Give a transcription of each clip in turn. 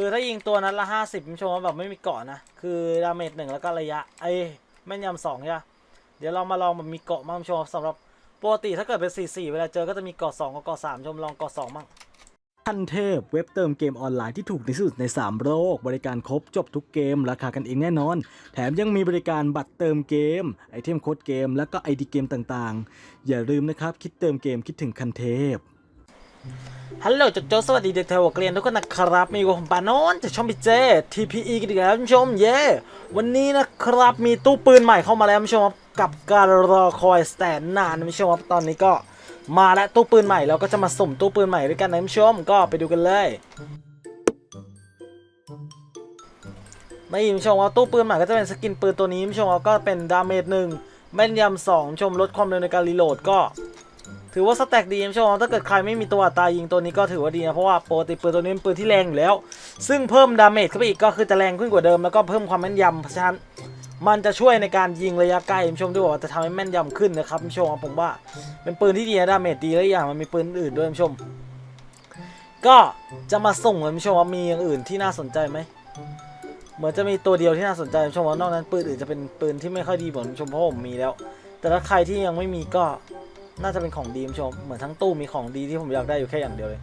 คือถ้ายิงตัวนั้นละห้าสิบคุณผู้ชมแบบไม่มีเกาะนะ คือดาเมจหนึ่งแล้วก็ระยะไอ้แม่นยำสองใช่ปะเดี๋ยวเรามาลองแบบมีเกาะมั่งชมสำหรับปกติถ้าเกิดเป็นสี่สี่เวลาเจอก็จะมีเกาะสองกับเกาะสามชมลองเกาะสองมั่งทันเทพเว็บเติมเกมออนไลน์ที่ถูกที่สุดใน 3 โลก บริการครบจบทุกเกม ราคากันเองแน่นอน แถมยังมีบริการบัตรเติมเกม ไอเทมโค้ดเกม แล้วก็ไอดีเกมต่างๆ อย่าลืมนะครับ คิดเติมเกมคิดถึงคันเทพ ฮัลโหลจุดโจสวัสดีเด็กเทวเกรียนทุกคนนะครับ มีกับผมปานนท์จากช่องพีเจ TPE กันอีกแล้วท่านผู้ชมเย้วันนี้นะครับมีตู้ปืนใหม่เข้ามาแล้วท่านผู้ชมครับกับการรอคอยแตนนานท่านผู้ชมครับตอนนี้ก็มาแล้วตู้ปืนใหม่เราก็จะมาสุ่มตู้ปืนใหม่ด้วยกันนะท่านผู้ชมก็ไปดูกันเลยไม่ยินชมว่าตู้ปืนใหม่ก็จะเป็นสกินปืนตัวนี้ชมว่าก็เป็นดาเมจหนึ่งแม่นยำสองชมลดความเร็วในการรีโหลดก็ ถือว่าสแต็กดีชมถ้าเกิดใครไม่มีตัวอัตรายิงตัวนี้ก็ถือว่าดีนะ เพราะว่าปกติปืนตัวนี้เป็นปืนที่แรงอยู่แล้ว ซึ่งเพิ่มดาเมจเข้าไปอีกก็คือจะแรงขึ้นกว่าเดิมแล้วก็เพิ่มความแม่นยำเพราะฉะนั้นมันจะช่วยในการยิงระยะไกลชมด้วยว่าจะทำให้แม่นยำขึ้นนะครับชมผมว่าเป็นปืนที่ดีนะดาเมจดีและอีกอย่างมันมีปืนอื่นด้วยชม ก็จะมาส่งกันชมว่ามีอย่างอื่นที่น่าสนใจไหมเหมือนจะมีตัวเดียวที่น่าสนใจชมว่านอกนั้นปืนอื่นจะเป็นปืนที่ไม่ค่อยดีเหมือนชมเพราะผมมีแล้ว แต่ถ้าใครที่ยังไม่มีก็ น่าจะเป็นของดีมชม เหมือนทั้งตู้มีของดีที่ผมอยากได้อยู่แค่อย่างเดียวเลย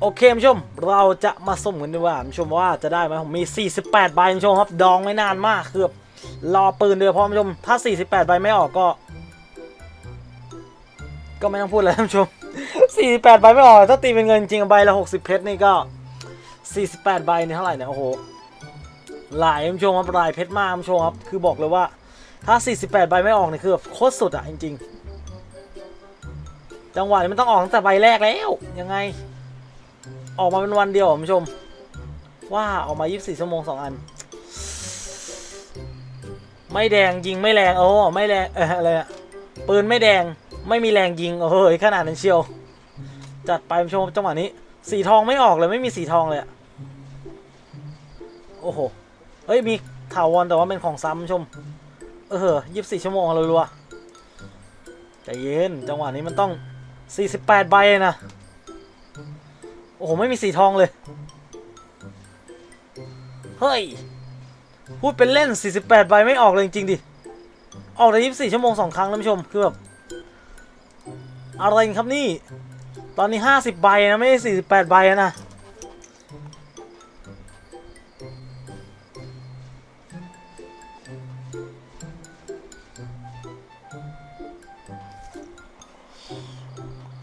โอเคคุณผู้ชม เราจะมาสุ่มกันดีกว่าคุณผู้ชมว่าจะได้ไหมผมมี 48 ใบคุณผู้ชมครับ ดองไม่นานมากคือบรอปืนเดียวพอคุณผู้ชม ถ้า 48 ใบไม่ออกก็ ก็ไม่ต้องพูดแล้วคุณผู้ชม 48 ใบไม่ออก ถ้าตีเป็นเงินจริงใบละ 60 เพชรนี่ก็ 48 ใบนี่เท่าไหร่เนี่ยโอ้โหหลายคุณผู้ชมครับหลายเพชรมากคุณผู้ชมครับ คือบอกเลยว่าถ้า 48 ใบไม่ออกเนี่ยคือแบบโคตรสุดอะจริงๆ จังหวะนี้มันต้องออกตั้งแต่ใบแรกแล้วยังไง ออกมาเป็นวันเดียวคุณผู้ชม ว่าออกมา 24 ชั่วโมง 2 อัน ไม่แดงยิงไม่แรงโอ้ไม่แรงเอออะไรอะปืนไม่แดงไม่มีแรงยิงโอ้ยขนาดนั้นเชียว จัดไปคุณผู้ชมจังหวะนี้ สีทองไม่ออกเลยไม่มีสีทองเลยอะโอ้โหเฮ้ยมีถาวรแต่ว่าเป็นของซ้ำชม เออยี่สิบสี่ชั่วโมงเลยรัวๆใจเย็น จังหวะนี้มันต้อง สี่สิบแปดใบนะ โอ้โห ไม่มีสีทองเลย เฮ้ย พูดเป็นเล่น 48 ใบไม่ออกเลยจริงๆดิ ออกใน24 ชั่วโมง 2 ครั้งท่านผู้ชม คือแบบ อะไรกันครับนี่ ตอนนี้ 50 ใบนะ ไม่ใช่48 ใบนะ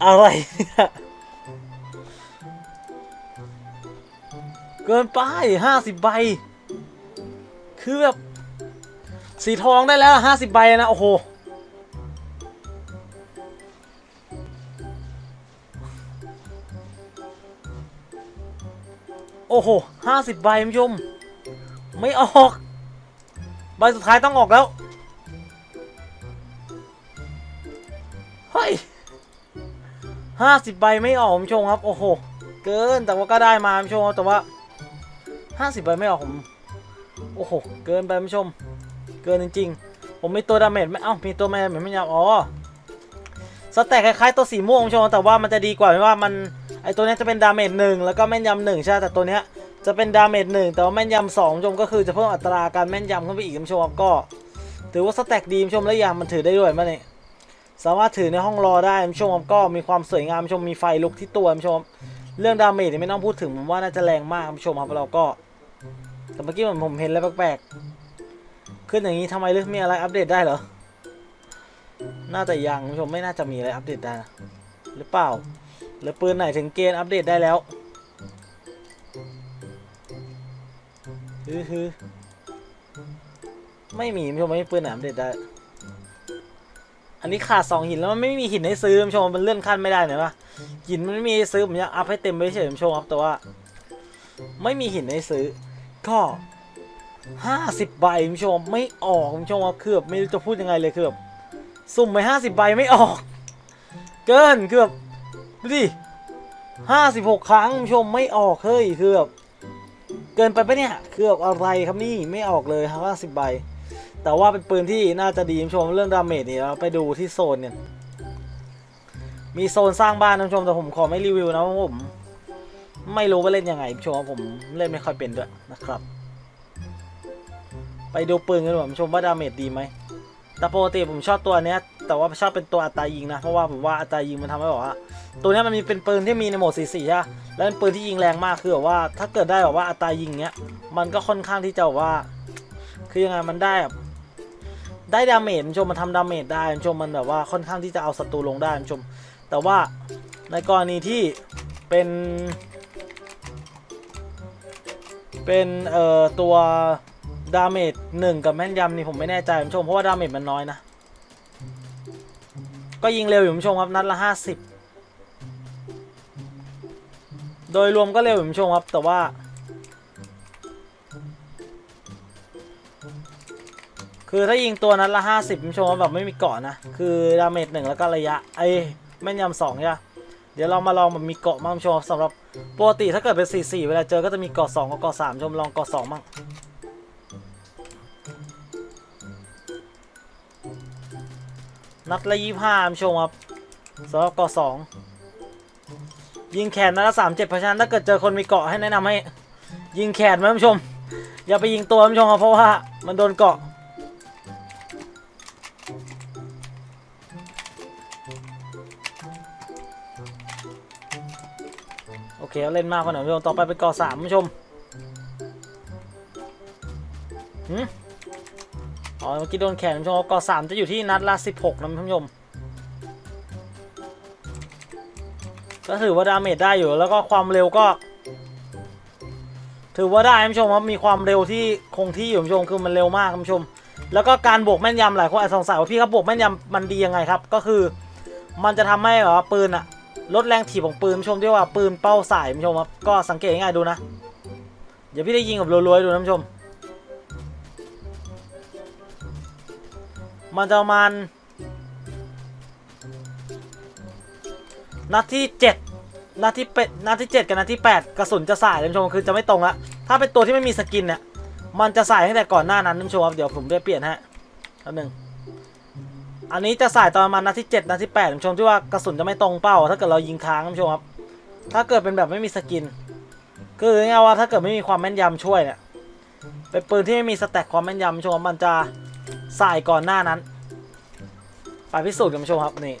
อะไรเนี่ยเกินไปห้าสิบใบ คือแบบ สีทองได้แล้วห้าสิบใบนะ โอ้โห โอ้โหห้าสิบใบคุณผู้ชมไม่ออก ใบสุดท้ายต้องออกแล้ว ห้าสิบใบไม่ออกผู้ชมครับ โอ้โห เกิน แต่ว่าก็ได้มาผู้ชมครับแต่ว่าห้าสิบใบไม่ออกผม โอ้โห เกินไปผู้ชม เกินจริง ๆ ผมมีตัวดาเมจไหมเอ้า มีตัวแมนไม่ยอมอ๋อ สแต็กคล้ายๆตัวสีม่วงผู้ชมแต่ว่ามันจะดีกว่าเพราะว่ามัน ไอตัวนี้จะเป็นดาเมจหนึ่งแล้วก็แม่นยำหนึ่งใช่ แต่ตัวเนี้ยจะเป็นดาเมจหนึ่งแต่ว่าแม่นยำสองชมก็คือจะเพิ่มอัตราการแม่นยำขึ้นไปอีกชมครับก็ ถือว่าสแต็กดีชมและอย่างมันถือได้ด้วยมั้ยเนี่ย สามารถถือในห้องรอได้คุณผู้ชมก็มีความสวยงามคุณผู้ชมมีไฟลุกที่ตัวคุณผู้ชมเรื่องดาเมจเนี่ยไม่ต้องพูดถึงผมว่าน่าจะแรงมากคุณผู้ชมครับเราก็แต่เมื่อกี้เหมือนผมเห็นอะไรแปลกๆขึ้นอย่างนี้ทำไมหรือมีอะไรอัปเดตได้เหรอน่าจะยังคุณผู้ชมไม่น่าจะมีอะไรอัปเดตได้นะหรือเปล่า หรือปืนไหนถึงเกณฑ์อัปเดตได้แล้วฮือฮือไม่มีคุณผู้ชมไม่มีปืนไหนอัปเดตได้ อันนี้ขาดสองหินแล้วมันไม่มีหินให้ซื้อชมมันเลื่อนขั้นไม่ได้เห็นปะหินมันไม่มีให้ซื้อผมอยากอัพให้เต็มไปเฉยชมครับแต่ว่า ไม่มีหินให้ซื้อ ก็ห้าสิบใบคุณชมไม่ออกคุณชมครับคือแบบไม่รู้จะพูดยังไงเลยคือแบบสุ่มไปห้าสิบใบไม่ออก เกินคือแบบดูดิห้าสิบหกครั้งคุณชมไม่ออกเฮ้ยคือแบบเกินไปปะเนี่ยคือแบบอะไรครับนี่ไม่ออกเลยห้าสิบใบ แต่ว่าเป็นปืนที่น่าจะดีชมเรื่องดาเมจนี่เราไปดูที่โซนเนี่ยมีโซนสร้างบ้านคุณผู้ชมแต่ผมขอไม่รีวิวนะเพราะผมไม่รู้ว่าเล่นยังไงชมผมเล่นไม่ค่อยเป็นด้วยนะครับ ไปดูปืนกันดีกว่าผู้ชมว่าดาเมจดีไหมแต่ปกติผมชอบตัวเนี้ย แต่ว่าชอบเป็นตัวอัตรายิงนะ เพราะว่าผมว่าอัตรายิงมันทำให้แบบว่า ตัวเนี้ยมันมีเป็นปืนที่มีในโหมด4 4ใช่ปะแล้วเป็นปืนที่ยิงแรงมากคือแบบว่า ถ้าเกิดได้แบบว่าอัตรายิงเนี้ยมันก็ค่อนข้างที่จะแบบว่า คือยังไงมันได้แบบ ได้ดาเมจชมมันทำดาเมจได้ชมมันแบบว่าค่อนข้างที่จะเอาศัตรูลงได้ชม แต่ว่าในกรณีที่เป็น เป็นเอ่อตัวดาเมจหนึ่งกับแม่นยำนี่ผมไม่แน่ใจคุณผู้ชมเพราะว่าดาเมจมันน้อยนะ ก็ยิงเร็วอยู่คุณผู้ชมครับนัดละห้าสิบโดยรวมก็เร็วอยู่คุณผู้ชมครับแต่ว่า คือถ้ายิงตัวนั้นละห้าสิบคุณผู้ชมว่าแบบไม่มีเกาะนะ คือดาเมจหนึ่งแล้วก็ระยะไอ้แม่นยำสองใช่ปะเดี๋ยวเรามาลองแบบมีเกาะมั่งชมสำหรับปกติถ้าเกิดเป็นสี่สี่เวลาเจอก็จะมีเกาะสองกับเกาะสามชมลองเกาะสองมั่งนัดละยี่ห้าชมครับสำหรับเกาะสองยิงแขนนัดละสามเจ็ดเพราะฉะนั้นถ้าเกิดเจอคนมีเกาะให้แนะนำให้ ยิงแขนไหมผู้ชม อย่าไปยิงตัวผู้ชมครับเพราะว่ามันโดนเกาะ อเคเอาเล่นมากกว่าหน่อยคุณผู้ชมต่อไปเป็นกอสามคุณผู้ชมหืมอ๋อเมื่อกี้โดนแขนคุณผู้ชมกอสามจะอยู่ที่นัดละสิบหกนะคุณผู้ชมก็ถือว่าดาเมจได้อยู่แล้วก็ความเร็วก็ ถือว่าได้คุณผู้ชมว่ามีความเร็วที่คงที่อยู่คุณผู้ชมคือมันเร็วมากคุณผู้ชม แล้วก็การบวกแม่นยำหลายคนอาจสงสัยว่าพี่ครับบวกแม่นยำมันดียังไงครับ ก็คือ มันจะทำให้แบบปืนอะ ลดแรงถีบของปืนคุณผู้ชมที่ว่าปืนเป้าสายคุณผู้ชมครับก็สังเกตง่ายๆดูนะเดี๋ยวพี่ได้ยิงกับรัวๆดูนะคุณผู้ชม มันจะประมาณนัดที่เจ็ดนัดที่เป็ดนัดที่เจ็ดกับนัดที่แปดกระสุนจะสายคุณผู้ชมคือจะไม่ตรงละถ้าเป็นตัวที่ไม่มีสกินเนี่ยมันจะใส่ตั้งแต่ก่อนหน้านั้นท่านผู้ชมครับเดี๋ยวผมได้เปลี่ยนฮะอันหนึ่ง อันนี้จะใส่ตอนประมาณนัดที่7นัดที่8ท่านผู้ชมที่ว่ากระสุนจะไม่ตรงเป้า ถ้าเกิดเรายิงค้างท่านผู้ชมครับ ถ้าเกิดเป็นแบบไม่มีสกิน คือง่ายว่าถ้าเกิดไม่มีความแม่นยำช่วยเนี่ย เป็นปืนที่ไม่มีสแต็กความแม่นยำท่านผู้ชมมันจะใส่ก่อนหน้านั้น ไปพิสูจน์กันท่านผู้ชมครับนี่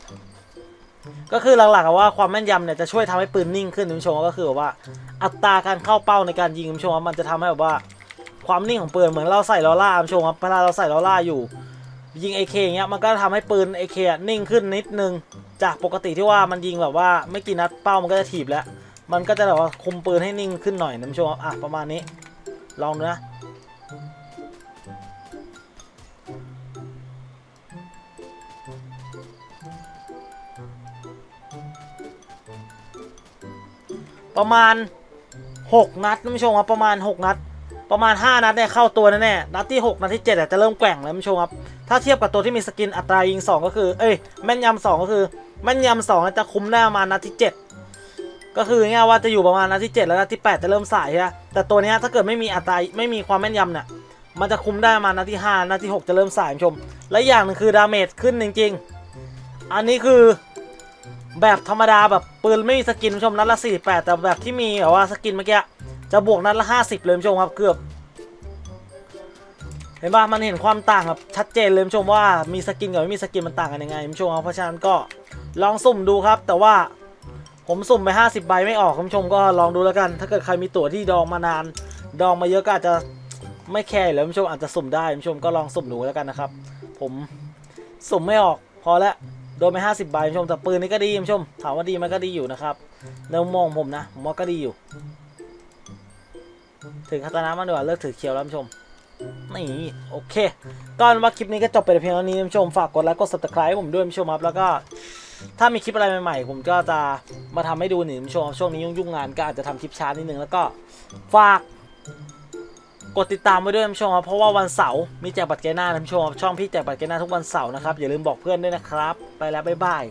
ก็คือหลักๆว่าความแม่นยำเนี่ยจะช่วยทำให้ปืนนิ่งขึ้นท่านผู้ชมก็คือแบบว่าอัตราการเข้าเป้าในการยิงท่านผู้ชมมันจะทำให้แบบว่าความนิ่งของปืนเหมือนเราใส่ลอล่าคุณผู้ชมครับเวลาเราใส่ลอล่าอยู่ ยิง AK อย่างเงี้ยมันก็ทำให้ปืน AK อะนิ่งขึ้นนิดนึง จากปกติที่ว่ามันยิงแบบว่าไม่กี่นัดเป้ามันก็จะถีบแล้ว มันก็จะแบบว่าคุมปืนให้นิ่งขึ้นหน่อยนะผู้ชมครับอะประมาณนี้ ลองดูนะประมาณ 6 นัดท่านผู้ชมครับประมาณ 6 นัด ประมาณ 5 นัดเนี่ยเข้าตัวแน่ๆนัดที่ 6 นัดที่7อะจะเริ่มแกว่งแล้วท่านผู้ชมครับ ถ้าเทียบกับตัวที่มีสกินอัตรายิง 2 ก็คือ เอ้ย แม่นยำ2ก็คือ แม่นยำ2จะคุ้มได้ประมาณนัดที่ 7 ก็คือง่ายว่าจะอยู่ประมาณนัดที่ 7 แล้วนัดที่ 8 จะเริ่มสายใช่ไหมแต่ตัวนี้ถ้าเกิดไม่มีอัตราไม่มีความแม่นยำเนี่ยมันจะคุ้มได้ประมาณนัดที่ 5นัดที่ 6 จะเริ่มสายท่านผู้ชม และอย่างหนึงคือดาเมจขึ้นจริงๆ อันนี้คือแบบธรรมดาแบบปืนไม่มีสกินคุณผู้ชมนัดละ48แต่แบบที่มีแบบว่าสกินเมื่อกี้จะบวกนัดละ 50 เลยคุณผู้ชมครับเกือบ ห็นป่ะมันเห็นความต่างแบบชัดเจนเลยคุณผู้ชมว่ามีสกินกับไม่มีสกินมันต่างกันยังไงคุณผู้ชมครับเพราะฉะนั้นก็ลองสุ่มดูครับ แต่ว่าผมสุ่มไป 50 ใบไม่ออกคุณผู้ชมก็ลองดูแล้วกัน ถ้าเกิดใครมีตั๋วที่ดองมานาน ดองมาเยอะก็อาจจะไม่แคร์เลยคุณผู้ชมอาจจะสุ่มได้คุณผู้ชมก็ลองสุ่มดูแล้วกันนะครับ ผมสุ่มไม่ออกพอแล้วโดนไป 50 ใบคุณผู้ชมแต่ปืนนี้ก็ดีคุณผู้ชมถามว่าดีมันก็ดีอยู่นะครับในมุมมองผมนะผมว่าก็ดีอยู่ ถึงคาตานะมันดีกว่าเลิกถือเคียวแล้วคุณผู้ชม นี่โอเคก็ว่าคลิปนี้ก็จบไปเพียงเท่านี้ท่านผู้ชมฝากกดไลค์กด subscribe ให้ผมด้วยท่านผู้ชมครับแล้วก็ถ้ามีคลิปอะไรใหม่ๆ ผมก็จะมาทำให้ดูหนี่ท่านผู้ชมช่วงนี้ยุ่งๆงานก็อาจจะทำคลิปช้านิดนึงแล้วก็ฝากกดติดตามไว้ด้วยท่านผู้ชมครับเพราะว่าวันเสาร์มีแจกบัตรเกหน้าท่านผู้ชมครับช่องพี่แจกบัตรเกหน้าทุกวันเสาร์นะครับอย่าลืมบอกเพื่อนด้วยนะครับ ไปแล้วบ๊ายบาย